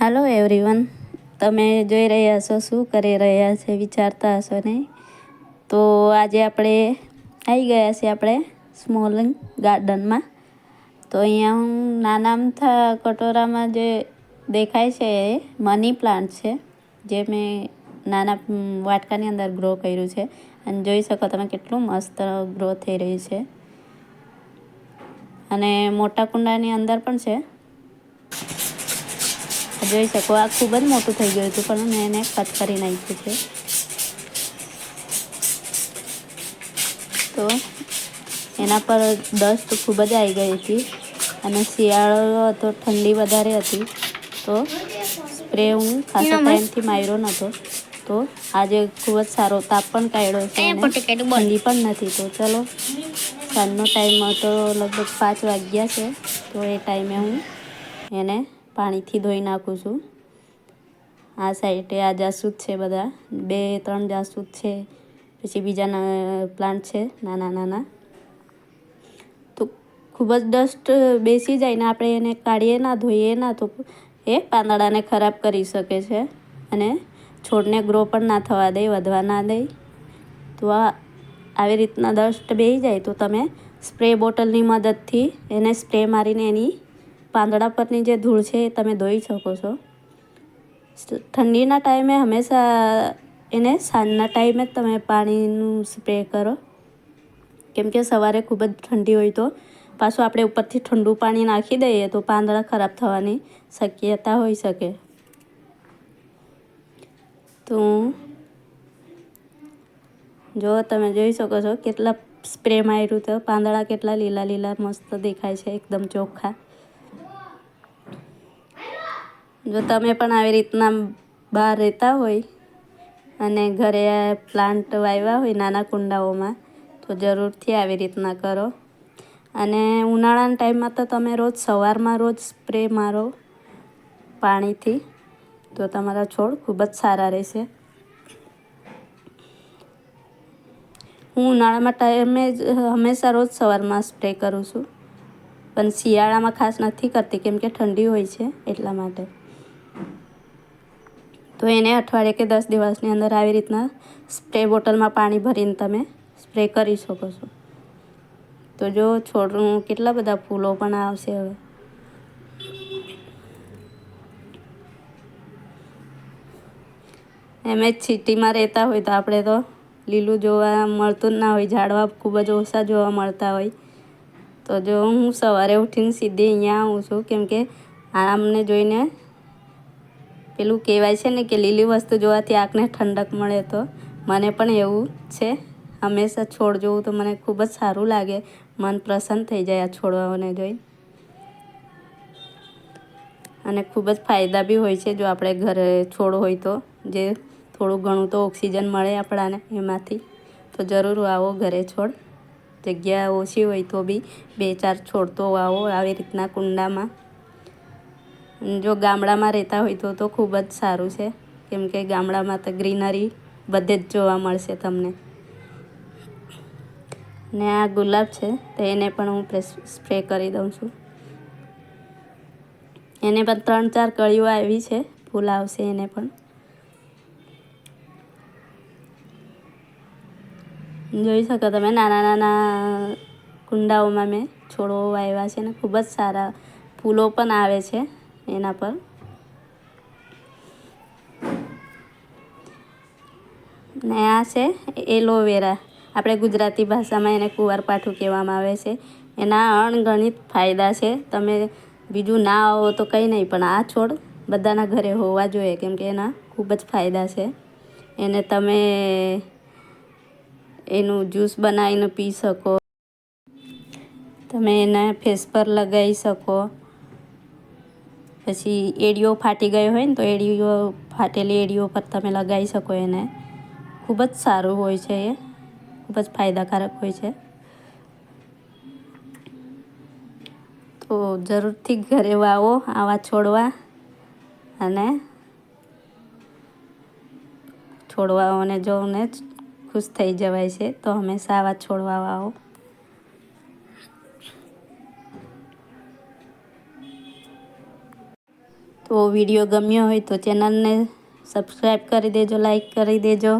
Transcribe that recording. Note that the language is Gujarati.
હાલો એવરીવન તમે જોઈ રહ્યા છો શું કરી રહ્યા છે, વિચારતા હશો નહીં? તો આજે આપણે આવી ગયા છીએ આપણે સ્મોલિંગ ગાર્ડનમાં તો અહીંયા હું નાના અમથા કટોરામાં જે દેખાય છે એ મની પ્લાન્ટ છે, જે મેં નાના વાટકાની અંદર ગ્રો કર્યું છે. અને જોઈ શકો તમે કેટલું મસ્ત ગ્રો થઈ રહ્યું છે. અને મોટા કુંડાની અંદર પણ છે. જોઈ શકો. આ ખૂબ જ મોટું થઈ ગયું હતું પણ મેં એને કટ કરી નાખ્યું છે. તો એના પર ડસ્ટ ખૂબ જ આવી ગઈ હતી અને શિયાળો હતો ઠંડી વધારે હતી. તો સ્પ્રે હું ખાસા ટાઈમથી માર્યો નહોતો. તો આજે ખૂબ જ સારો તાપ પણ કાઢ્યો છે ઠંડી પણ નથી. તો ચલો સાંજનો ટાઈમ હતો લગભગ પાંચ વાગ્યા છે. તો એ ટાઈમે હું એને પાણીથી ધોઈ નાખું છું. આ સાઈડે આ જાસૂદ છે બધા. બે, ત્રણ જાસૂદ છે. પછી બીજા પ્લાન્ટ છે, નાના નાના. તો ખૂબ જ ડસ્ટ બેસી જાય ને આપણે એને કાઢીએ ના, ધોઈએ ના, તો એ પાંદડાને ખરાબ કરી શકે છે અને છોડને ગ્રો પણ ના થવા દે, વધવા ના દે. તો આ, આવી રીતના ડસ્ટ બેસી જાય તો તમે સ્પ્રે બોટલની મદદથી એને સ્પ્રે મારીને એની પાંદડા પરની જે ધૂળ છે એ તમે ધોઈ શકો છો. ઠંડીના ટાઈમે હંમેશા એને સાંજના ટાઈમે જ તમે પાણીનું સ્પ્રે કરો. કેમ કે સવારે ખૂબ જ ઠંડી હોય તો પાછું આપણે ઉપરથી ઠંડુ પાણી નાખી દઈએ તો પાંદડા ખરાબ થવાની શક્યતા હોઈ શકે. તો જો તમે જોઈ શકો છો કેટલા સ્પ્રે માર્યું તો પાંદડા કેટલા લીલા લીલા મસ્ત દેખાય છે, એકદમ ચોખ્ખા. જો તમે પણ આવી રીતના બહાર રહેતા હોય અને ઘરે પ્લાન્ટ વાવ્યા હોય નાના કુંડાઓમાં, તો જરૂરથી આવી રીતના કરો. અને ઉનાળાના ટાઈમમાં તો તમે રોજ સવારમાં રોજ સ્પ્રે મારો પાણીથી, તો તમારા છોડ ખૂબ જ સારા રહેશે. હું ઉનાળામાં ટાઈમે જ હંમેશા રોજ સવારમાં સ્પ્રે કરું છું. પણ શિયાળામાં ખાસ નથી કરતી, કેમ કે ઠંડી હોય છે એટલા માટે. તો એને અઠવાડિયે કે દસ દિવસની અંદર આવી રીતના સ્પ્રે બોટલમાં પાણી ભરીને તમે સ્પ્રે કરી શકો છો. તો જો છોડનું કેટલા બધા ફૂલો પણ આવશે હવે. એમ જ સિટીમાં રહેતા હોય તો આપણે તો લીલું જોવા મળતું જ ના હોય, ઝાડવા ખૂબ જ ઓછા જોવા મળતા હોય. તો જો હું સવારે ઉઠીને સીધી અહીંયા આવું છું કેમકે આ અમને જોઈને પેલું કહેવાય છે ને કે લીલી વસ્તુ જોવાથી આંખને ઠંડક મળે તો. મને પણ એવું છે. હંમેશા છોડ જોવું તો મને ખૂબ જ સારું લાગે. મન પ્રસન્ન થઈ જાય આ છોડવાઓને જોઈ અને ખૂબ જ ફાયદા બી હોય છે જો આપણે ઘરે છોડ હોય તો. જે થોડું ઘણું તો ઓક્સિજન મળે આપણાને એમાંથી. તો જરૂર આવો ઘરે છોડ. જગ્યા ઓછી હોય તો બી બે ચાર છોડ તો વાવો આવી રીતના કુંડામાં. જો ગામડામાં રહેતા હોય તો તો ખૂબ જ સારું છે. કેમ કે ગામડામાં તો ગ્રીનરી બધે જ જોવા મળશે તમને. ને આ ગુલાબ છે તો એને પણ હું સ્પ્રે કરી દઉં છું. એને પણ ત્રણ ચાર કળીઓ આવી છે. ફૂલ આવશે એને પણ. જોઈ શકો તમે નાના નાના કુંડાઓમાં મેં છોડો વાવ્યા છે ને ખૂબ જ સારા ફૂલો પણ આવે છે. એના પર. ને આ છે એલોવેરા આપણે ગુજરાતી ભાષામાં એને કુંવારપાઠું કહેવામાં આવે છે. એના અણગણિત ફાયદા છે. તમે બીજું ના આવો તો કંઈ નહીં, પણ આ છોડ બધાના ઘરે હોવા જોઈએ, કેમ કે એના ખૂબ જ ફાયદા છે. એને તમે એનું જ્યુસ બનાવીને પી શકો. તમે એને ફેસ પર લગાવી શકો. પછી એડીઓ ફાટી ગયો હોય ને તો એડીઓ ફાટેલી એડીઓ પર તમે લગાવી શકો એને. ખૂબ જ સારું હોય છે એ. ખૂબ જ ફાયદાકારક હોય છે. તો જરૂરથી ઘરે વાવો, આવા છોડવા અને છોડવાઓને જોઈને ખુશ થઈ જવાય છે. તો હંમેશા આવા છોડવા વાવો. તો વીડિયો ગમ્યો હોય તો ચેનલને સબસ્ક્રાઈબ કરી દેજો લાઈક કરી દેજો.